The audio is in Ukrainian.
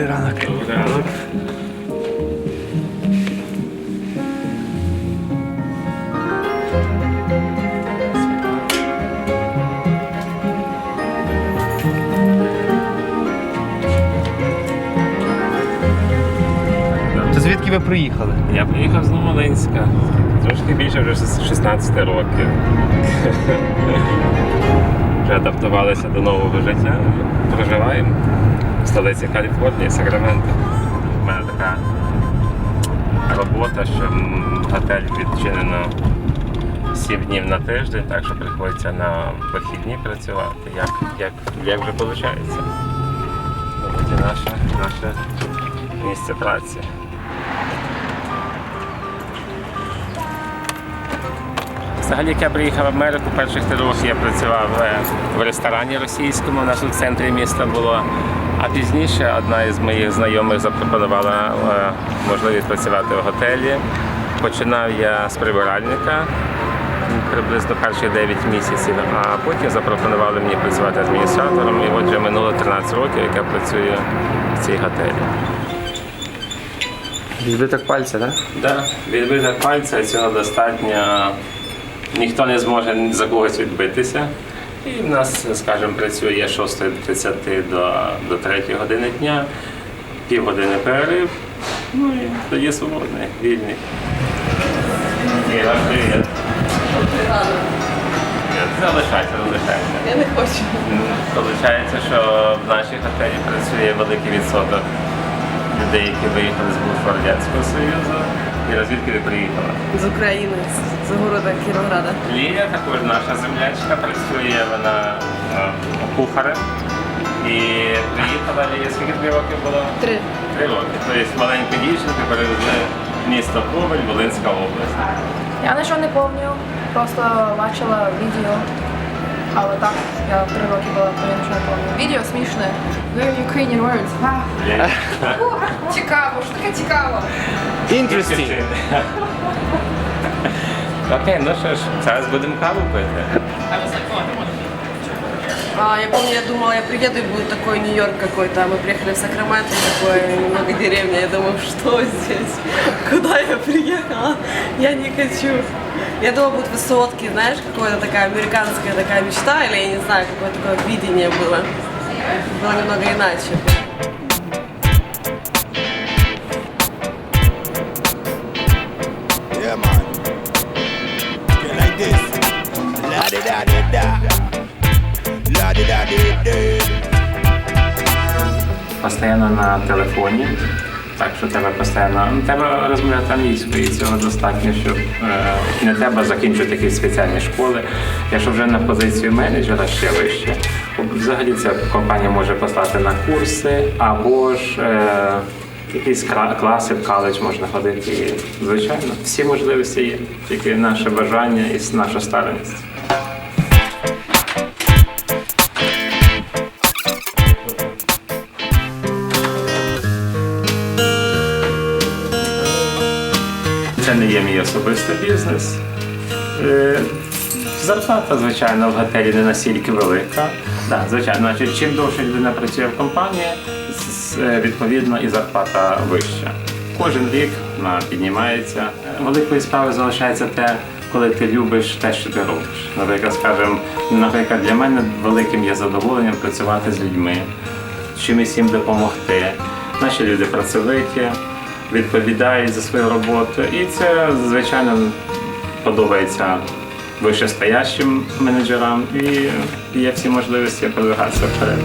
Добрий ранок. Ранок. То звідки ви приїхали? Я приїхав з Новолинська. Трошки більше вже з 16 років. Вже адаптувалися до нового життя. Проживаємо столиці Каліфорнії, Сакраменто. У мене така робота, що готель відчинено 7 днів на тиждень, так що приходиться на вихідні працювати, як, як, як вже виходить. І наше, наше місце праці. Взагалі, як я приїхав в Америку, перших три роки я працював е, в ресторані російському, у нас у центрі міста було. А пізніше одна із моїх знайомих запропонувала е, можливість працювати в готелі. Починав я з прибиральника приблизно перші 9 місяців, а потім запропонували мені працювати адміністратором. І от вже минуло 13 років, як я працюю в цій готелі. Відбиток пальця, так? Да, відбиток пальця цього достатньо. Ніхто не зможе за когось відбитися. І в нас, скажімо, працює з 6.30 до, до 3 години дня, півгодини перерив, ну і тоді свободний, вільний. Іра, привіт. Залишайся, залишайся. Я не хочу. Получається, що в нашій готелі працює великий відсоток людей, які виїхали з Радянського Союзу. І розвідки ти приїхала. З України, з, города Кіровграда. Лія також наша землячка, працює вона е, кухарем. І приїхала Лія, скільки тобі років було? Три. Три роки. Тобто маленьку дівчинку перевезли в місто Коваль, Волинська область. Я нічого не пам'ятаю, просто бачила відео. Але так, я три роки була, то я нічого не пам'ятаю. Відео смішне. Very Ukrainian words. Вау. Лія. Цікаво, що таке цікаво? Interesting. Окей, ну що ж, зараз будемо каву пити. А, я помню, я думала, я приеду и будет такой Нью-Йорк какой-то. А мы приехали в Сакраменто, такое немного деревня. Я думаю, что здесь? Куда я приехала? Я не хочу. Я думала, будут высотки, знаешь, какая-то такая американская такая мечта, или я не знаю, какое такое видение было. Было немного иначе. Yeah, man. Yeah, like this. La di da di da. La di da di di. Постійно на телефоні. Так що тебе постійно ну, треба розмовляти англійською, і цього достатньо, щоб е, не треба закінчити якісь спеціальні школи. Якщо вже на позицію менеджера ще вище, взагалі ця компанія може послати на курси або ж е, якісь класи в коледж можна ходити. Звичайно, всі можливості є, тільки наше бажання і наша старанність. Це не є мій особистий бізнес. Е, Зарплата, звичайно, в готелі не настільки велика. Да, звичайно, значить, чим довше людина працює в компанії, е, відповідно і зарплата вища. Кожен рік вона піднімається. Великою справою залишається те, коли ти любиш те, що ти робиш. Наприклад, скажімо, наприклад, для мене великим є задоволенням працювати з людьми, чимось їм допомогти. Наші люди працьовиті, відповідають за свою роботу, і це звичайно подобається вищестоящим менеджерам і є всі можливості продвигатися вперед.